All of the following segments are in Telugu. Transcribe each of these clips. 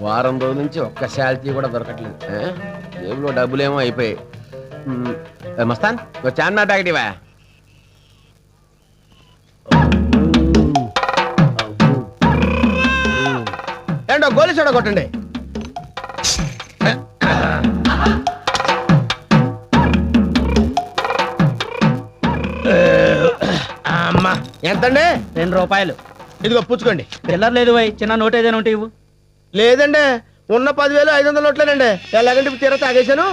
వారం రోజుల నుంచి ఒక్క శాలరీ కూడా దొరకట్లేదు? జేబులో డబ్బులేమో అయిపోయాయి. మస్తాన్ ప్యాకెట్ ఇవా ఏంటో గోలి చూడ కొట్టండి. అమ్మా. ఎంతండి? రెండు రూపాయలు. ఇదిగో పుచ్చుకోండి. చిల్లర లేదు వై చిన్న నోట్ ఏదైనా ఉంటే ఇవ్వు. లేదండి ఉన్న పదివేలు ఐదు వందల నోట్లేనండి ఎలాగంటే తీరా తాగేశాను?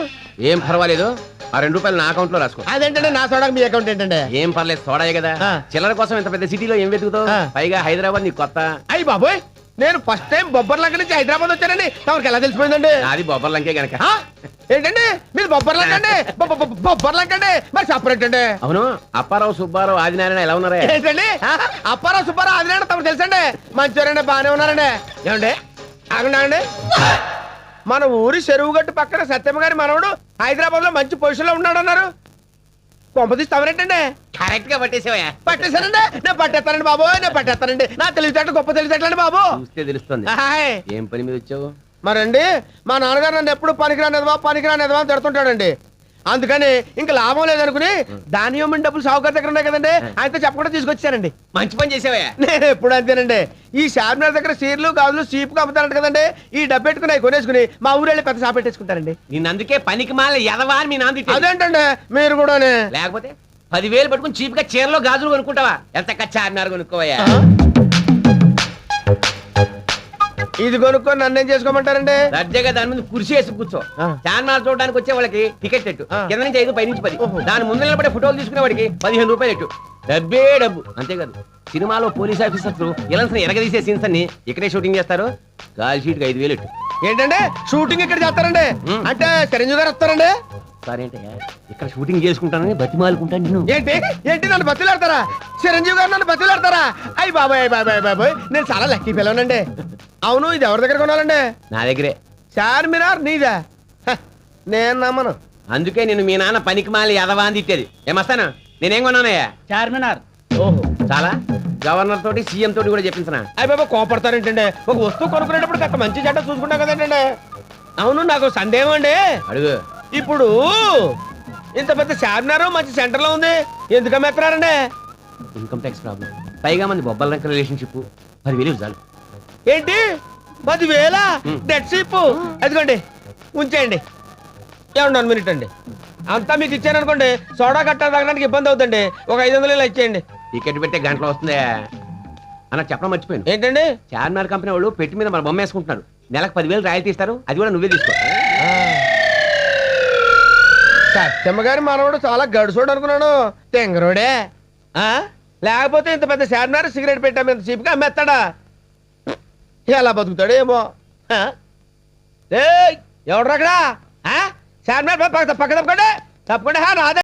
ఏం పర్వాలేదు. ఆ రెండు రూపాయలు నా అకౌంట్లో రాసుకో. అదేంటండి నా సోడాకి మీ అకౌంట్ ఏంటండి? ఏం పర్లేదు సోడాయే కదా. చిల్లర కోసం ఇంత పెద్ద సిటీలో ఏం వెతుకుతావు. పైగా హైదరాబాద్ నీకు కొత్త. అయ్యి బాబోయ్ నేను ఫస్ట్ టైం బొబ్బర్లంక నుంచి హైదరాబాద్ వచ్చానండి. తమరికి ఎలా తెలిసిపోయిందండి? నాది బొబ్బర్లంకే గనక. ఆ? ఏంటండి? మీరు బొబ్బర్లంక అండి? బొబ్బర్లంక అండి? మరి సపరేట్ అండి అవును అప్పారావు సుబ్బారావు ఆదినారాయణ ఎలా ఉన్నారా? ఏంటండి? అప్పారావు సుబ్బారావు ఆదినాడు తమకు తెలుసండి? మంచివారండి బాగానే ఉన్నారండి. ఏమండి? ఆగండి మన ఊరి చెరువు గట్టు పక్కన సత్యమ్మ గారి మనవడు హైదరాబాద్లో మంచి పొజిషన్లో ఉన్నాడు అన్నారు కొంపతీసి తమరేంటండి? కరెక్ట్గా పట్టేసావా పట్టేశానండి నేను పట్టేస్తానండి బాబు నేను పట్టేస్తానండి. నా తెలివితేటలు గొప్ప తెలివితేటలండి బాబు. చూస్తే తెలుస్తుంది. హాయ్. ఏం పని మీద వచ్చావు? మరండి మా నాన్నగారు నన్ను ఎప్పుడు పనికిరానిదవా పనికిరానిదవా అని తిడుతుంటాడండి. అందుకని ఇంకా లాభం లేదనుకుని దాని ఇవ్వమని డబ్బులు సావుకారు దగ్గర ఉన్నాయి కదండి. ఆయనతో చెప్పకుండా తీసుకొచ్చానండి మంచి పని చేసావా నేను ఎప్పుడు అంతేనండి. ఈ షార్మినార్ దగ్గర సీర్లు గాజులు సీపు అమ్ముతారంట కదండి. ఈ డబ్బు పెట్టుకుని అవి కొనేసుకుని మా ఊరు వెళ్ళి పెద్ద షాప్ పెట్టేసుకుంటారండి. నిన్ను అందుకే పనికి మాల ఎదవా అని మీ తిట్టాడు. అదేంటండి? మీరు కూడానే. లేకపోతే పదివేలు పట్టుకుని చీప్గా చీరలో గాజులు కొనుక్కుంటావా? ఎంత చార్మినార్ కొనుక్కోవయ్యా? ఇది కొనుక్కొని నన్ను ఏం చేసుకోమంటారండి? దర్జాగా దాని మీద కుర్చీ వేసి కూర్చో. ఆ. చార్మినార్ చూడడానికి వచ్చే వాళ్ళకి టికెట్ ఎట్టు. కింద నుంచి ఐదు పై నుంచి పది. దాని ముందు నిలబడే ఫోటోలు తీసుకునే వాడికి పదిహేను రూపాయలు ఎట్టు డబ్బే డబ్బు. అంతేకాదు సినిమాలో పోలీస్ ఆఫీసర్స్ ఇలాంటి ఎరగదీసే సీన్స్ అన్ని ఇక్కడే షూటింగ్ చేస్తారు. కాల్ షీట్ ఐదు వేలు ఎట్టు ఏంటండి? షూటింగ్ ఇక్కడ చేస్తారండి. అంటే చిరంజీవి గారు వస్తారండి? ఇక్కడ షూటింగ్ చేసుకుంటానని బతిమాలుకుంటాను నేను. ఏంటి? ఏంటి? నన్ను బతిలాడతారా? చిరంజీవి గారు నన్ను బతిలాడతారా? అయ్యి బాబాయ్ బాబాయ్ బాబాయ్. నేను చాలా లక్కీ పిల్లనండి అవును ఇది ఎవరి దగ్గర కొనాలండి? నా దగ్గరే. చార్మినార్ నీదా? హ, నేను నమ్మను. అందుకే నేను మీ నాన్న పనికి మాలి ఎదవా అని తిట్టేది. ఏమస్తాను నేనేం కొన్నానయ్యా? చార్మినార్ ఓహో చాలా? గవర్నర్ తోటి సీఎం తోటి కూడా చెప్పించిన అయ్యి బాబా కోపడతారేంటండి? ఒక వస్తువు కొనుక్కునేటప్పుడు కాస్త మంచి చెడ్డ చూసుకుంటాం కదండి. అవును నాకు సందేహం అండి. అడుగు. ఇప్పుడు ఇంత పెద్ద చార్మినార్ మంచి సెంటర్లో ఉంది. ఎందుకు అమ్మేస్తున్నారండి ఇన్కమ్ ట్యాక్స్ ప్రాబ్లం పైగా మంది బొబ్బల రంక రిలేషన్షిప్ పదివేలు చాలు. ఏంటి? పదివేల. డెడ్ సీప్ అదిగోండి ఉంచేయండి. ఏమన్నా వన్ మినిట్ అండి. అంతా మీకు ఇచ్చాను అనుకోండి సోడా కట్ట తాగడానికి ఇబ్బంది అవుతుంది ఒక ఐదు వందలు ఇలా ఇచ్చేయండి. టికెట్ పెట్టే గంటలో వస్తుందే. అన్నట్టు చెప్పడం మర్చిపోయాను. ఏంటండి? చార్మినార్ కంపెనీ వాళ్ళు పెట్టి మీద మన బొమ్మ వేసుకుంటున్నారు నెలకు పదివేలు రాయల్ ఇస్తారు అది కూడా నువ్వే తీసుకో. సత్యమ్మ గారి మనవడు చాలా గడుసోడు అనుకున్నాను. తెంగరోడే? లేకపోతే ఇంత పెద్ద చార్మినార్ సిగరెట్ పెట్టాము ఇంత చీప్గా అమ్మేస్తాడా? ఎలా బతుకుతాడు? ఏమో. ఆ? ఏయ్, ఎవడ్రా పక్క పక్క తప్పకుండా. తప్పకుండా. నాదే.